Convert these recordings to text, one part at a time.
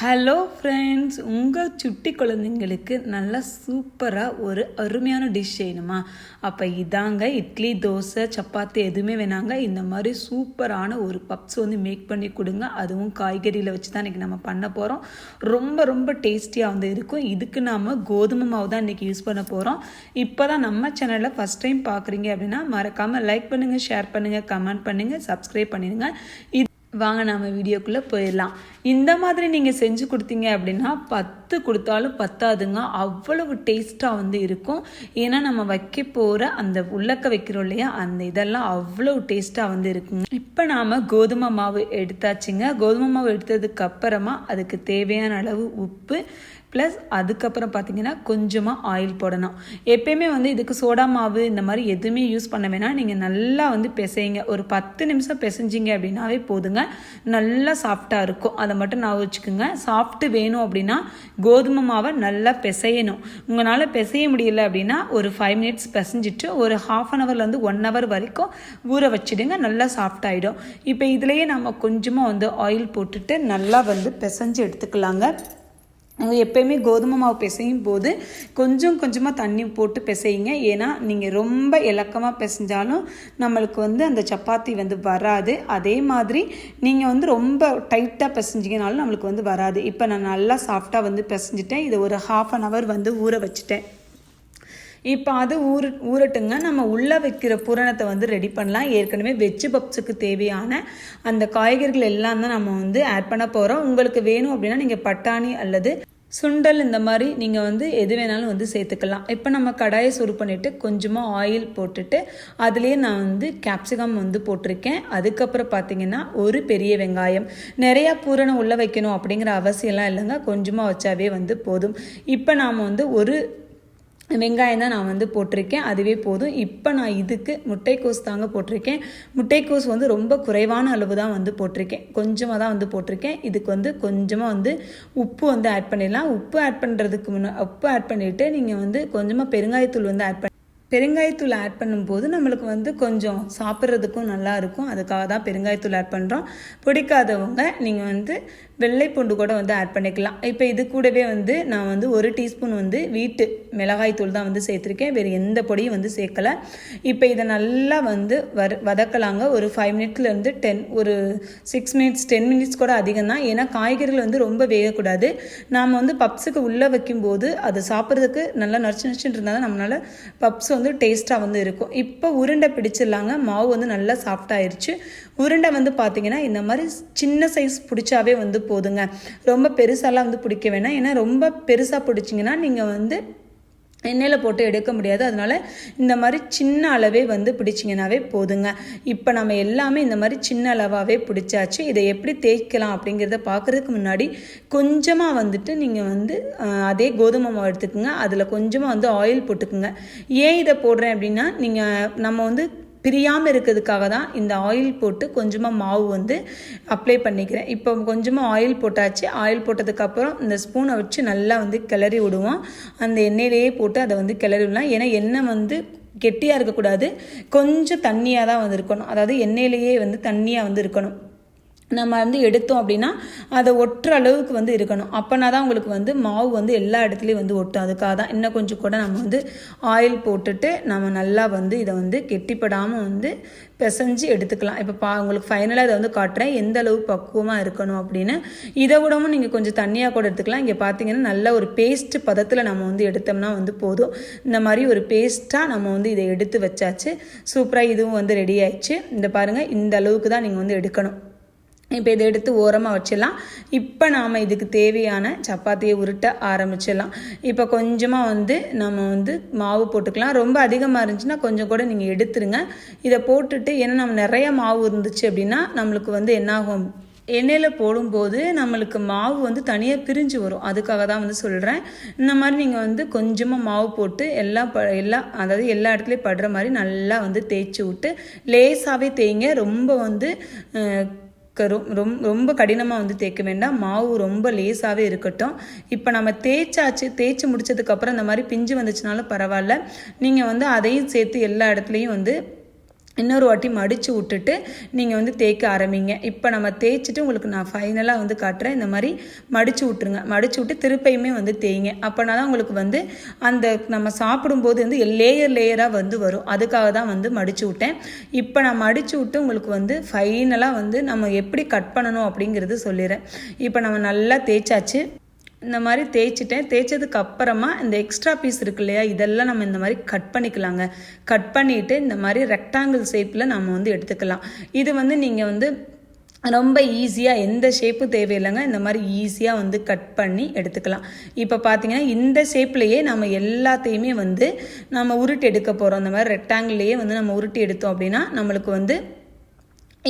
Hello friends உங்கள் சுட்டி குழந்தைங்களுக்கு நல்லா சூப்பராக ஒரு அருமையான டிஷ் செய்யணுமா? அப்போ இதாங்க இட்லி தோசை சப்பாத்தி எதுவுமே வேணாங்க. இந்த மாதிரி சூப்பரான ஒரு பப்ஸ் வந்து மேக் பண்ணி கொடுங்க. அதுவும் காய்கறியில் வச்சு தான் இன்றைக்கி நம்ம பண்ண போகிறோம் ரொம்ப ரொம்ப டேஸ்டியாக வந்து இருக்கும். இதுக்கு நாம் கோதுமை மாவு தான் இன்றைக்கி யூஸ் பண்ண போகிறோம் இப்போ தான் நம்ம சேனலில் ஃபஸ்ட் டைம் பார்க்குறீங்க அப்படின்னா மறக்காமல் லைக் பண்ணுங்கள் ஷேர் பண்ணுங்கள் கமெண்ட் பண்ணுங்கள் சப்ஸ்கிரைப் பண்ணிடுங்க. இது வாங்க நாம் வீடியோக்குள்ளே போயிடலாம். இந்த மாதிரி நீங்கள் செஞ்சு கொடுத்தீங்க அப்படின்னா பத்து கொடுத்தாலும் பத்தாதுங்க. அவ்வளவு டேஸ்ட்டாக வந்து இருக்கும். ஏன்னா நம்ம வைக்க போகிற அந்த உள்ளக்க வைக்கிறோம் இல்லையா அந்த இதெல்லாம் அவ்வளவு டேஸ்ட்டாக வந்து இருக்குங்க. இப்போ நாம் கோதுமை மாவு எடுத்தாச்சுங்க. கோதுமை மாவு எடுத்ததுக்கு அப்புறமா அதுக்கு தேவையான அளவு உப்பு ப்ளஸ் அதுக்கப்புறம் பார்த்தீங்கன்னா கொஞ்சமாக ஆயில் போடணும். எப்பயுமே வந்து இதுக்கு சோடா மாவு இந்த மாதிரி எதுவுமே யூஸ் பண்ண வேணாம். நீங்கள் நல்லா வந்து பிசைங்க ஒரு பத்து நிமிஷம் பிசைஞ்சிங்க அப்படின்னாவே போதுங்க. நல்லா சாஃப்டாக இருக்கும். அதை மட்டும் நான் வச்சுக்கோங்க. சாஃப்ட்டு வேணும் அப்படின்னா கோதுமை மாவை நல்லா பிசையணும். உங்களால் பிசைய முடியல அப்படின்னா ஒரு ஃபைவ் மினிட்ஸ் பிசைஞ்சிட்டு ஒரு ஹாஃப் அன் ஹவர்லேருந்து ஒன் ஹவர் வரைக்கும் ஊற வச்சுடுங்க. நல்லா சாஃப்ட் ஆகிடும் இப்போ இதுலேயே நம்ம கொஞ்சமாக வந்து ஆயில் போட்டுட்டு நல்லா வந்து பிசைஞ்சு எடுத்துக்கலாங்க. எப்போயுமே கோதுமை மாவு பிசையும் போது கொஞ்சம் கொஞ்சமாக தண்ணி போட்டு பிசையுங்க. ஏன்னா நீங்கள் ரொம்ப இலக்கமாக பிசைஞ்சாலும் நம்மளுக்கு வந்து அந்த சப்பாத்தி வந்து வராது. அதே மாதிரி நீங்கள் வந்து ரொம்ப டைட்டாக பிசைஞ்சிங்கனாலும் நம்மளுக்கு வந்து வராது. இப்போ நான் நல்லா சாஃப்டாக வந்து பிசைஞ்சிட்டேன். இதை ஒரு ஹாஃப் அன் ஹவர் வந்து ஊற வச்சுட்டேன். இப்போ அது ஊரு ஊறட்டுங்க நம்ம உள்ளே வைக்கிற பூரணத்தை வந்து ரெடி பண்ணலாம். ஏற்கனவே வெஜ்ஜு பப்ஸுக்கு தேவையான அந்த காய்கறிகள் எல்லாம் தான் நம்ம வந்து ஆட் பண்ண போகிறோம் உங்களுக்கு வேணும் அப்படின்னா நீங்கள் பட்டாணி அல்லது சுண்டல் இந்த மாதிரி நீங்கள் வந்து எது வேணாலும் வந்து சேர்த்துக்கலாம். இப்போ நம்ம கடாயை சுரு பண்ணிவிட்டு கொஞ்சமாக ஆயில் போட்டுட்டு அதுலேயே நான் வந்து கேப்சிகம் வந்து போட்டிருக்கேன். அதுக்கப்புறம் பார்த்தீங்கன்னா ஒரு பெரிய வெங்காயம். நிறையா பூரணம் உள்ளே வைக்கணும் அப்படிங்கிற அவசியம்லாம் இல்லைங்க. கொஞ்சமாக வச்சாவே வந்து போதும். இப்போ நாம் வந்து ஒரு வெங்காயம் தான் நான் வந்து போட்டிருக்கேன். அதுவே போதும். இப்போ நான் இதுக்கு முட்டைக்கோஸ் தாங்க போட்டிருக்கேன். முட்டைக்கோஸ் வந்து ரொம்ப குறைவான அளவு தான் வந்து போட்டிருக்கேன். கொஞ்சமாக தான் வந்து போட்டிருக்கேன். இதுக்கு வந்து கொஞ்சமாக வந்து உப்பு வந்து ஆட் பண்ணிடலாம். உப்பு ஆட் பண்ணுறதுக்கு முன்னே உப்பு ஆட் பண்ணிவிட்டு நீங்கள் வந்து கொஞ்சமாக பெருங்காயத்தூள் வந்து ஆட் பண்ணி பெருங்காயத்தூள் ஆட் பண்ணும்போது நம்மளுக்கு வந்து கொஞ்சம் சாப்பிட்றதுக்கும் நல்லா இருக்கும். அதுக்காக தான் பெருங்காயத்தூள் ஆட் பண்ணுறோம் பிடிக்காதவங்க நீங்கள் வந்து வெள்ளை பூண்டு கூட வந்து ஆட் பண்ணிக்கலாம். இப்போ இது கூடவே வந்து நான் வந்து ஒரு டீஸ்பூன் வந்து வீட்டு மிளகாய் தூள் தான் வந்து சேர்த்துருக்கேன். வேறு எந்த பொடியும் வந்து சேர்க்கலை. இப்போ இதை நல்லா வந்து வர வதக்கலாங்க. ஒரு ஃபைவ் மினிட்ஸ்லேருந்து டென் ஒரு சிக்ஸ் மினிட்ஸ் டென் மினிட்ஸ் கூட அதிகம் தான். ஏன்னா காய்கறிகள் வந்து ரொம்ப வேகக்கூடாது. நாம் வந்து பப்ஸுக்கு உள்ளே வைக்கும்போது அதை சாப்பிட்றதுக்கு நல்லா நச்சு நடிச்சுட்டு இருந்தால் தான் நம்மளால் பப்ஸ் வந்து டேஸ்ட்டாக வந்து இருக்கும். இப்போ உருண்டை பிடிச்சிடலாங்க. மாவு வந்து நல்லா சாஃப்டாயிருச்சு உருண்டை வந்து பார்த்திங்கன்னா இந்த மாதிரி சின்ன சைஸ் பிடிச்சாவே வந்து போதுங்க. ரொம்ப பெருசாலாம் வந்து பிடிக்க வேணாம். ஏன்னா ரொம்ப பெருசாக பிடிச்சிங்கன்னா நீங்கள் வந்து எண்ணெயில் போட்டு எடுக்க முடியாது. அதனால இந்த மாதிரி சின்ன அளவே வந்து பிடிச்சிங்கனாவே போதுங்க. இப்போ நம்ம எல்லாமே இந்த மாதிரி சின்ன அளவாகவே பிடிச்சாச்சு. இதை எப்படி தேய்க்கலாம் அப்படிங்கிறத பார்க்குறதுக்கு முன்னாடி கொஞ்சமாக வந்துட்டு நீங்கள் வந்து அதே கோதுமை மாவு எடுத்துக்கோங்க. அதில் கொஞ்சமாக வந்து ஆயில் போட்டுக்குங்க. ஏன் இதை போடுறேன் அப்படின்னா நீங்கள் நம்ம வந்து பிரியாமல் இருக்கிறதுக்காக தான் இந்த ஆயில் போட்டு கொஞ்சமாக மாவு வந்து அப்ளை பண்ணிக்கிறேன். இப்போ கொஞ்சமாக ஆயில் போட்டாச்சு. ஆயில் போட்டதுக்கப்புறம் இந்த ஸ்பூனை வச்சு நல்லா வந்து கிளறி விடுவோம். அந்த எண்ணெயிலேயே போட்டு அதை வந்து கிளறி விடலாம் ஏன்னா எண்ணெய் வந்து கெட்டியாக இருக்கக்கூடாது. கொஞ்சம் தண்ணியாக தான் வந்து இருக்கணும். அதாவது எண்ணெயிலேயே வந்து தண்ணியாக வந்து இருக்கணும். நம்ம வந்து எடுத்தோம் அப்படின்னா அதை ஒட்டுற அளவுக்கு வந்து இருக்கணும். அப்போனா தான் உங்களுக்கு வந்து மாவு வந்து எல்லா இடத்துலையும் வந்து ஒட்டும். அதுக்காக தான் இன்னும் கொஞ்சம் கூட நம்ம வந்து ஆயில் போட்டுட்டு நம்ம நல்லா வந்து இதை வந்து கெட்டிப்படாமல் வந்து பிசைஞ்சு எடுத்துக்கலாம். இப்போ பா உங்களுக்கு ஃபைனலாக இதை வந்து காட்டுறேன். எந்த அளவு பக்குவமாக இருக்கணும் அப்படின்னு. இதை விடவும் நீங்கள் கொஞ்சம் தண்ணியாக கூட எடுத்துக்கலாம். இங்கே பார்த்தீங்கன்னா நல்ல ஒரு பேஸ்ட் பதத்தில் நம்ம வந்து எடுத்தோம்னா வந்து போதும். இந்த மாதிரி ஒரு பேஸ்ட்டாக நம்ம வந்து இதை எடுத்து வச்சாச்சு. சூப்பராக இதுவும் வந்து ரெடி ஆயிடுச்சு. இந்த பாருங்கள் இந்த அளவுக்கு தான் நீங்கள் வந்து எடுக்கணும். இப்போ இதை எடுத்து ஓரமாக வச்சிடலாம். இப்போ நாம் இதுக்கு தேவையான சப்பாத்தியை உருட்ட ஆரம்பிச்சிடலாம். இப்போ கொஞ்சமாக வந்து நம்ம வந்து மாவு போட்டுக்கலாம். ரொம்ப அதிகமாக இருந்துச்சுன்னா கொஞ்சம் கூட நீங்கள் எடுத்துருங்க. இதை போட்டுட்டு ஏன்னா நம்ம நிறைய மாவு இருந்துச்சு அப்படின்னா நம்மளுக்கு வந்து என்னாகும்? எண்ணெயில் போடும்போது நம்மளுக்கு மாவு வந்து தனியாக பிரிஞ்சு வரும். அதுக்காக தான் வந்து சொல்கிறேன் இந்த மாதிரி நீங்கள் வந்து கொஞ்சமாக மாவு போட்டு எல்லா ப எல்லா அதாவது எல்லா இடத்துலையும் படுற மாதிரி நல்லா வந்து தேய்ச்சி விட்டு லேசாகவே தேய்ங்க. ரொம்ப வந்து ரொம் ரொம்ப கடினமாக வந்து தேய்க்க வேண்டாம். மாவு ரொம்ப லேசாகவே இருக்கட்டும். இப்போ நம்ம தேய்ச்சாச்சு தேய்ச்சி முடிச்சதுக்கப்புறம் இந்த மாதிரி பிஞ்சு வந்துச்சுனாலும் பரவாயில்ல. நீங்கள் வந்து அதையும் சேர்த்து எல்லா இடத்துலையும் வந்து இன்னொரு வாட்டி மடித்து விட்டுட்டு நீங்கள் வந்து தேய்க்க ஆரம்பிங்க. இப்போ நம்ம தேய்ச்சிட்டு உங்களுக்கு நான் ஃபைனலாக வந்து காட்டுறேன். இந்த மாதிரி மடித்து விட்ருங்க மடித்து விட்டு திருப்பையுமே வந்து தேய்ங்க. அப்போனா தான் உங்களுக்கு வந்து அந்த நம்ம சாப்பிடும்போது வந்து லேயர் லேயராக வந்து வரும். அதுக்காக தான் வந்து மடித்து விட்டேன். இப்போ நான் மடித்து விட்டு உங்களுக்கு வந்து ஃபைனலாக வந்து நம்ம எப்படி கட் பண்ணணும் அப்படிங்கிறது சொல்லிடுறேன். இப்போ நம்ம நல்லா தேய்ச்சாச்சு. இந்த மாதிரி தேய்ச்சிட்டேன். தேய்ச்சதுக்கு அப்புறமா இந்த எக்ஸ்ட்ரா பீஸ் இருக்கு இல்லையா இதெல்லாம் நம்ம இந்த மாதிரி கட் பண்ணிக்கலாங்க. கட் பண்ணிவிட்டு இந்த மாதிரி ரெக்டாங்கிள் ஷேப்பில் நம்ம வந்து எடுத்துக்கலாம். இது வந்து நீங்கள் வந்து ரொம்ப ஈஸியாக எந்த ஷேப்பும் தேவையில்லைங்க. இந்த மாதிரி ஈஸியாக வந்து கட் பண்ணி எடுத்துக்கலாம். இப்போ பார்த்தீங்கன்னா இந்த ஷேப்லேயே நம்ம எல்லாத்தையுமே வந்து நம்ம உருட்டி எடுக்க போகிறோம் இந்த மாதிரி ரெக்டாங்கிள்லேயே வந்து நம்ம உருட்டி எடுத்தோம் அப்படின்னா நம்மளுக்கு வந்து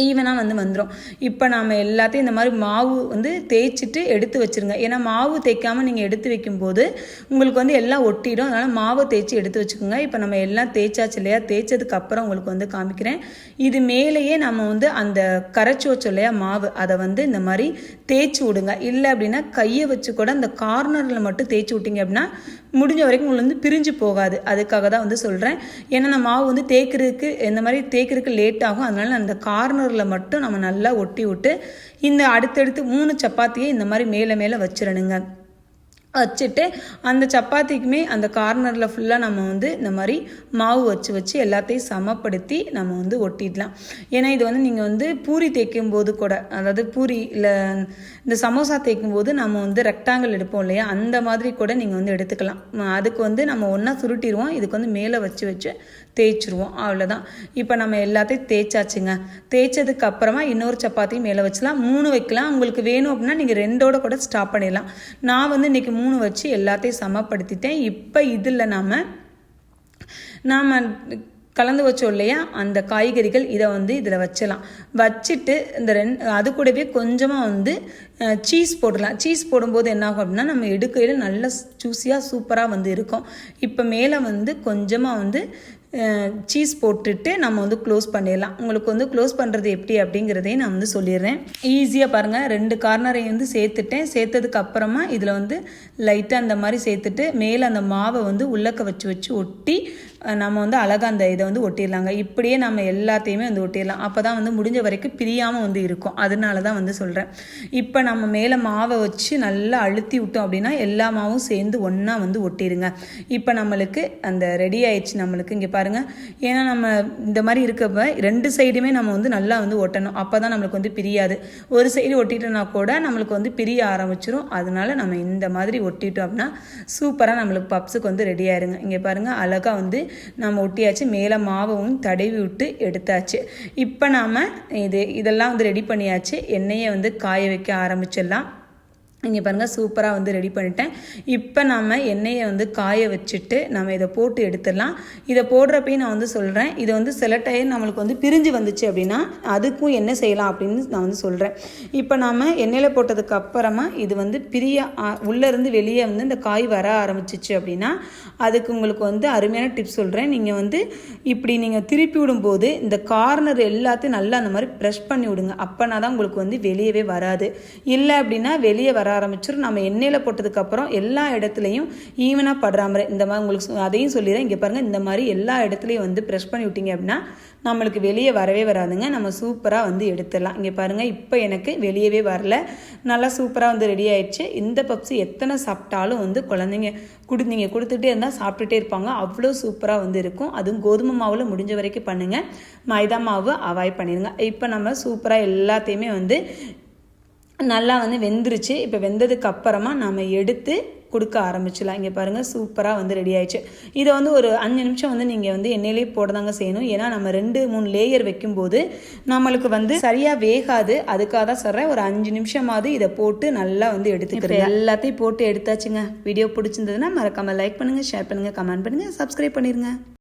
ஈவனாக வந்து வந்துடும் இப்போ நாம் எல்லாத்தையும் இந்த மாதிரி மாவு வந்து தேய்ச்சிட்டு எடுத்து வச்சுருங்க. ஏன்னா மாவு தேய்க்காமல் நீங்கள் எடுத்து வைக்கும்போது உங்களுக்கு வந்து எல்லாம் ஒட்டிடும். அதனால் மாவை தேய்ச்சி எடுத்து வச்சுக்கோங்க. இப்போ நம்ம எல்லாம் தேய்ச்சாச்சு இல்லையா? தேய்ச்சதுக்கு அப்புறம் உங்களுக்கு வந்து காமிக்கிறேன். இது மேலேயே நம்ம வந்து அந்த கரைச்சி வச்சோம் இல்லையா மாவு அதை வந்து இந்த மாதிரி தேய்ச்சி விடுங்க. இல்லை அப்படின்னா கையை வச்சு கூட அந்த கார்னரில் மட்டும் தேய்ச்சி விட்டிங்க அப்படின்னா முடிஞ்ச வரைக்கும் உங்களுக்கு வந்து பிரிஞ்சு போகாது. அதுக்காக தான் வந்து சொல்கிறேன் ஏன்னா நான் மாவு வந்து தேய்க்கிறதுக்கு இந்த மாதிரி தேய்க்கிறதுக்கு லேட் ஆகும். அதனால அந்த கார்னர் கார்னரில் மட்டும் நம்ம நல்லா ஒட்டி விட்டு இந்த அடுத்தடுத்து மூணு சப்பாத்தியை இந்த மாதிரி மேலே மேலே வச்சிடணுங்க வச்சுட்டு அந்த சப்பாத்திக்குமே அந்த கார்னரில் ஃபுல்லாக நம்ம வந்து இந்த மாதிரி மாவு வச்சு வச்சு எல்லாத்தையும் சமப்படுத்தி நம்ம வந்து ஒட்டிடலாம். ஏன்னா இது வந்து நீங்கள் வந்து பூரி தேய்க்கும் போது கூட அதாவது பூரி இல்லை இந்த சமோசா தேய்க்கும் போது நம்ம வந்து ரெக்டாங்கிள் எடுப்போம் இல்லையா? அந்த மாதிரி கூட நீங்கள் வந்து எடுத்துக்கலாம். அதுக்கு வந்து நம்ம ஒன்றா சுருட்டிடுவோம் இதுக்கு வந்து மேலே வச்சு வச்சு தேய்ச்சிருவோம். அவ்வளோதான் இப்போ நம்ம எல்லாத்தையும் தேய்ச்சாச்சுங்க. தேய்ச்சதுக்கு அப்புறமா இன்னொரு சப்பாத்தியும் மேலே வச்சலாம். மூணு வைக்கலாம். உங்களுக்கு வேணும் அப்படின்னா நீங்கள் ரெண்டோட கூட ஸ்டாப் பண்ணிடலாம். நான் வந்து இன்றைக்கி மூணு மூணு வச்சு எல்லாத்தையும் சமப்படுத்திட்டேன். இப்போ இதில் நாம் நாம் கலந்து வச்சோம் இல்லையா? அந்த காய்கறிகள் இதை வந்து இதில் வச்சலாம். வச்சுட்டு இந்த ரெண்டு அது கூடவே கொஞ்சமாக வந்து சீஸ் போடலாம். சீஸ் போடும்போது என்னாகும் அப்படின்னா நம்ம எடுக்கையில் நல்ல ஜூஸியாக சூப்பராக வந்து இருக்கும். இப்போ மேலே வந்து கொஞ்சமாக வந்து சீஸ் போட்டுட்டு நம்ம வந்து க்ளோஸ் பண்ணிடலாம். உங்களுக்கு வந்து க்ளோஸ் பண்ணுறது எப்படி அப்படிங்கிறதையும் நான் வந்து சொல்லிடுறேன். ஈஸியாக பாருங்கள் ரெண்டு கார்னரையும் வந்து சேர்த்துட்டேன். சேர்த்ததுக்கு அப்புறமா இதில் வந்து லைட்டாக அந்த மாதிரி சேர்த்துட்டு மேலே அந்த மாவை வந்து உள்ளக்க வச்சு வச்சு ஒட்டி நம்ம வந்து அழகாக அந்த இதை வந்து ஒட்டிடலாங்க. இப்படியே நம்ம எல்லாத்தையுமே வந்து ஒட்டிடலாம். அப்போ தான் வந்து முடிஞ்ச வரைக்கும் பிரியாமல் வந்து இருக்கும். அதனால தான் வந்து சொல்கிறேன் இப்போ நம்ம மேலே மாவை வச்சு நல்லா அழுத்தி விட்டோம் அப்படின்னா எல்லா மாவும் சேர்ந்து ஒன்றா வந்து ஒட்டிடுங்க. இப்போ நம்மளுக்கு அந்த ரெடி ஆயிடுச்சு. நம்மளுக்கு இங்கே பாருங்கள் ஏன்னா நம்ம இந்த மாதிரி இருக்கப்ப ரெண்டு சைடுமே நம்ம வந்து நல்லா வந்து ஒட்டணும். அப்போ தான் நம்மளுக்கு வந்து பிரியாது. ஒரு சைடு ஒட்டிட்டோம்னா கூட நம்மளுக்கு வந்து பிரிய ஆரம்பிச்சிரும். அதனால நம்ம இந்த மாதிரி ஒட்டிட்டோம் அப்படின்னா சூப்பராக நம்மளுக்கு பப்ஸுக்கு வந்து ரெடி ஆயிருங்க. இங்கே பாருங்கள் அழகாக வந்து நம்ம ஒட்டியாச்சு. மேலே மாவும் தடவி விட்டு எடுத்தாச்சு. இப்போ நாம் இது இதெல்லாம் வந்து ரெடி பண்ணியாச்சு. எண்ணெயை வந்து காய வைக்க ஆரம்பிச்சிடலாம். இங்கே பாருங்கள் சூப்பராக வந்து ரெடி பண்ணிட்டேன். இப்போ நம்ம எண்ணெயை வந்து காய வச்சுட்டு நம்ம இதை போட்டு எடுத்துடலாம். இதை போடுறப்பையும் நான் வந்து சொல்கிறேன் இதை வந்து சில டயர் நம்மளுக்கு வந்து பிரிஞ்சு வந்துச்சு அப்படின்னா அதுக்கும் என்ன செய்யலாம் அப்படின்னு நான் வந்து சொல்கிறேன் இப்போ நாம் எண்ணெயில் போட்டதுக்கு அப்புறமா இது வந்து பிரிய உள்ளேருந்து வெளியே வந்து இந்த காய் வர ஆரம்பிச்சிச்சு அப்படின்னா அதுக்கு உங்களுக்கு வந்து அருமையான டிப்ஸ் சொல்கிறேன் நீங்கள் வந்து இப்படி நீங்கள் திருப்பி விடும்போது இந்த கார்னர் எல்லாத்தையும் நல்லா அந்த மாதிரி ப்ரெஷ் பண்ணி விடுங்க. அப்போனா தான் உங்களுக்கு வந்து வெளியவே வராது. இல்லை அப்படின்னா வெளியே வர ஆரம்பிச்சிடும் நம்ம எண்ணெயில் போட்டதுக்கப்புறம் எல்லா இடத்துலையும் ஈவனாக படுற மாதிரி இந்த மாதிரி உங்களுக்கு அதையும் சொல்லிடுறேன். இங்கே பாருங்கள் இந்த மாதிரி எல்லா இடத்துலையும் வந்து ப்ரெஷ் பண்ணி விட்டீங்க அப்படின்னா நம்மளுக்கு வெளியே வரவே வராதுங்க. நம்ம சூப்பராக வந்து எடுத்துடலாம். இங்கே பாருங்கள் இப்போ எனக்கு வெளியவே வரல. நல்லா சூப்பராக வந்து ரெடி ஆயிடுச்சு. இந்த பப்ஸ் எத்தனை சாப்பிட்டாலும் வந்து குழந்தைங்க கொடு நீங்கள் கொடுத்துட்டே இருந்தால் சாப்பிட்டுட்டே இருப்பாங்க. அவ்வளோ சூப்பராக வந்து இருக்கும். அதுவும் கோதுமை மாவில் முடிஞ்ச வரைக்கும் பண்ணுங்கள் மைதா மாவு அவாய்ட் பண்ணிடுங்க. இப்போ நம்ம சூப்பராக எல்லாத்தையுமே வந்து நல்லா வந்து வெந்துருச்சு. இப்போ வெந்ததுக்கு அப்புறமா நம்ம எடுத்து கொடுக்க ஆரம்பிச்சிடலாம். இங்கே பாருங்கள் சூப்பராக வந்து ரெடி ஆயிடுச்சு. இதை வந்து ஒரு அஞ்சு நிமிஷம் வந்து நீங்கள் வந்து எண்ணெயிலே போடதாங்க செய்யணும். ஏன்னா நம்ம ரெண்டு மூணு லேயர் வைக்கும்போது நம்மளுக்கு வந்து சரியாக வேகாது. அதுக்காக தான் சொல்கிறேன் ஒரு அஞ்சு நிமிஷமாவது இதை போட்டு நல்லா வந்து எடுத்துக்கிறேன் எல்லாத்தையும் போட்டு எடுத்தாச்சுங்க. வீடியோ பிடிச்சிருந்ததுன்னா மறக்காமல் லைக் பண்ணுங்கள் ஷேர் பண்ணுங்கள் கமெண்ட் பண்ணுங்கள் சப்ஸ்கிரைப் பண்ணிடுங்க